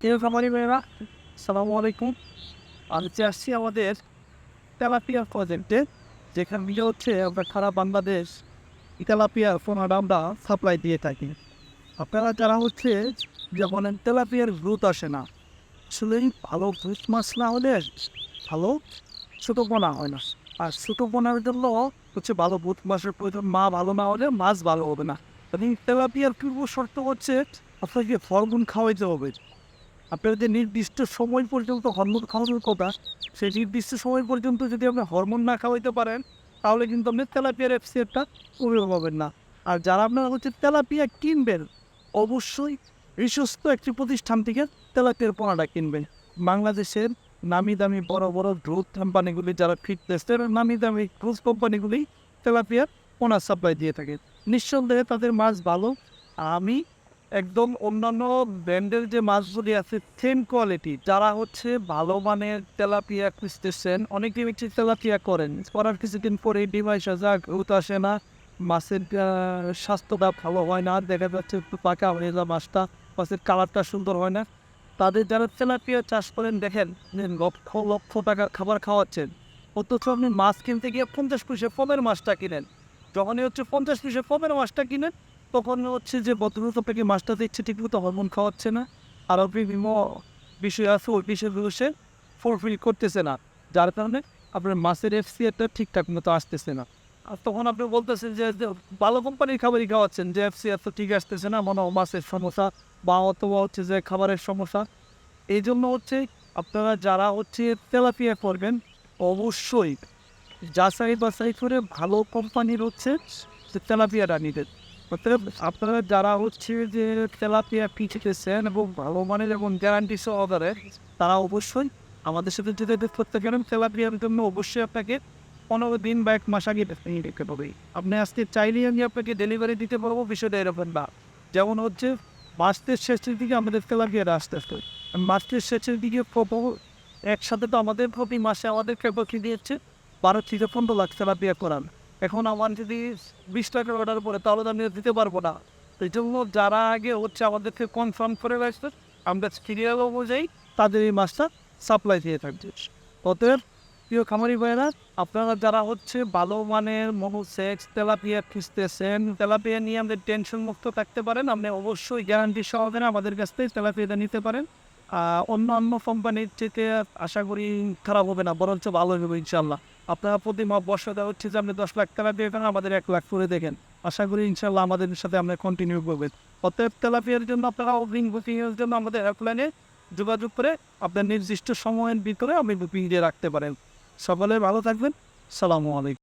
প্রিয় খামারি ভাইয়েরা সালামু আলাইকুম। আজকে আসছি আমাদের তেলাপিয়া প্রজেক্টে যেখান থেকে হচ্ছে আমরা সারা বাংলাদেশ তেলাপিয়া ফোনার আমরা সাপ্লাই দিয়ে থাকি। আপনারা যারা হচ্ছে যেমন তেলাপিয়ার গ্রোথ আসে না, আসলে ভালো গ্রোথ মাছ না হলে ভালো ছোটো পোনা হয় না। আর ছোটো পোনার জন্য হচ্ছে ভালো বুথ মাসের প্রয়োজন, মা ভালো না হলে মাছ ভালো হবে না। তেলাপিয়ার পূর্ব শর্ত হচ্ছে আপনাকে ফলগুন খাওয়াইতে হবে। আপনার যে নির্দিষ্ট সময় পর্যন্ত হরমোন খাওয়ানোর কথা, সেই নির্দিষ্ট সময় পর্যন্ত যদি আপনি হরমোন না খাওয়াইতে পারেন, তাহলে কিন্তু আপনি তেলাপিয়ার এফসিএরটা কমে পাবেন না। আর যারা আপনারা হচ্ছে তেলাপিয়া কিনবেন, অবশ্যই বিশ্বস্ত একটি প্রতিষ্ঠান থেকে তেলাপিয়ার পোনাটা কিনবেন। বাংলাদেশের নামি দামি বড় বড় গ্রোথ কোম্পানিগুলি যারা ফিটনেসের নামি দামি গ্রোথ কোম্পানিগুলি তেলাপিয়ার পোনা সাপ্লাই দিয়ে থাকে। নিঃসন্দেহে তাদের মাছ ভালো, আমি একদম অন্যান্য ব্র্যান্ডের যে মাছগুলি আছে সেম কোয়ালিটি যারা হচ্ছে ভালো মানের তেলাপিয়া খুঁজতেছেন অনেকে হচ্ছে তেলাপিয়া করেন। করার কিছুদিন পরে ডিভাইস যা গ্রোথ আসে না, মাছের স্বাস্থ্যটা ভালো হয় না, দেখা যাচ্ছে একটু পাকা হয়ে যায় মাছটা, মাছের কালারটা সুন্দর হয় না। তাদের যারা তেলাপিয়া চাষ করেন, দেখেন লক্ষ লক্ষ টাকার খাবার খাওয়াচ্ছেন। অথচ আপনি মাছ কিনতে গিয়ে পঞ্চাশ পয়সা ফমের মাছটা কিনেন। যখনই হচ্ছে পঞ্চাশ পয়সা ফমের মাছটা কিনেন তখন হচ্ছে যে বদলত আপনাকে মাছটা দিচ্ছে, ঠিক মতো হরমোন খাওয়াচ্ছে না। আরও বিভিন্ন বিষয় আছে, ওই বিষয়গুলো সে ফুলফিল করতেছে না। যার কারণে আপনার মাছের এফসিআরটা ঠিকঠাক মতো আসতেছে না। আর তখন আপনি বলতেছেন যে ভালো কোম্পানির খাবারই খাওয়াচ্ছেন, যে এফসিআর তো ঠিক আসতেছে না, মনে মাছের সমস্যা বা অথবা হচ্ছে যে খাবারের সমস্যা। এই জন্য হচ্ছে আপনারা যারা হচ্ছে তেলাপিয়া করবেন, অবশ্যই যা যাচাই বাছাই করে ভালো কোম্পানির হচ্ছে তেলাপিয়াটা নিতেন আপনারা যারা হচ্ছে যে তেলাপিয়া পিছিয়েছেন এবং ভালো মানের এবং গ্যারান্টি সহকারে তারা অবশ্যই আমাদের সাথে যদি করতে পারেন। তেলাপিয়ার জন্য অবশ্যই আপনাকে পনেরো দিন বা এক মাস আগে রেখে হবে। আপনি আজকে চাইলেই আমি আপনাকে ডেলিভারি দিতে পারব বিষয়টা এরকম না। যেমন হচ্ছে মাসের শেষের দিকে আমাদের তেলাপিয়াটা আস্তে আস্তে। মাসের শেষের দিকে একসাথে তো আমাদের প্রতি মাসে আমাদের ক্যাপাসিটি দিয়েছে বারো থেকে পনেরো লাখ তেলাপিয়া করান। এখন আমার যদি বিশ টাকার অর্ডার পড়ে তাহলে তো আমি দিতে পারব না। এই জন্য যারা আগে হচ্ছে আমাদেরকে কনফার্ম করে রাখছে আমরা সিরিয়াল অনুযায়ী তাদের এই মাছটা সাপ্লাই দিয়ে থাকছে অতএব প্রিয় খামারি ভাইয়েরা আপনারা যারা হচ্ছে ভালো মানের মনোসেক্স তেলাপিয়া খুঁজতেছেন তেলাপিয়া নিয়ে আমাদের টেনশন মুক্ত থাকতে পারেন আপনি অবশ্যই গ্যারান্টি সহকারে আমাদের কাছ থেকে তেলাপিয়াটা নিতে পারেন। আহ, অন্যান্য কোম্পানির থেকে আশা করি খারাপ হবে না বরঞ্চ ভালো হবে ইনশাল্লাহ আপনারা প্রতি মাস দেওয়া হচ্ছে যে আপনি দশ লাখ টাকা দিয়ে আমাদের এক লাখ করে দেখেন। আশা করি ইনশাল্লাহ আমাদের সাথে আমরা কন্টিনিউ করবেন। অতএব তেলাপিয়ার জন্য আপনারা বুকিং বুকিংয়ের জন্য আমাদের হেল্পলাইনে যোগাযোগ করে আপনার নির্দিষ্ট সময়ের ভিতরে আপনি বুকিং দিয়ে রাখতে পারেন। সকলে ভালো থাকবেন। সালামু আলাইকুম।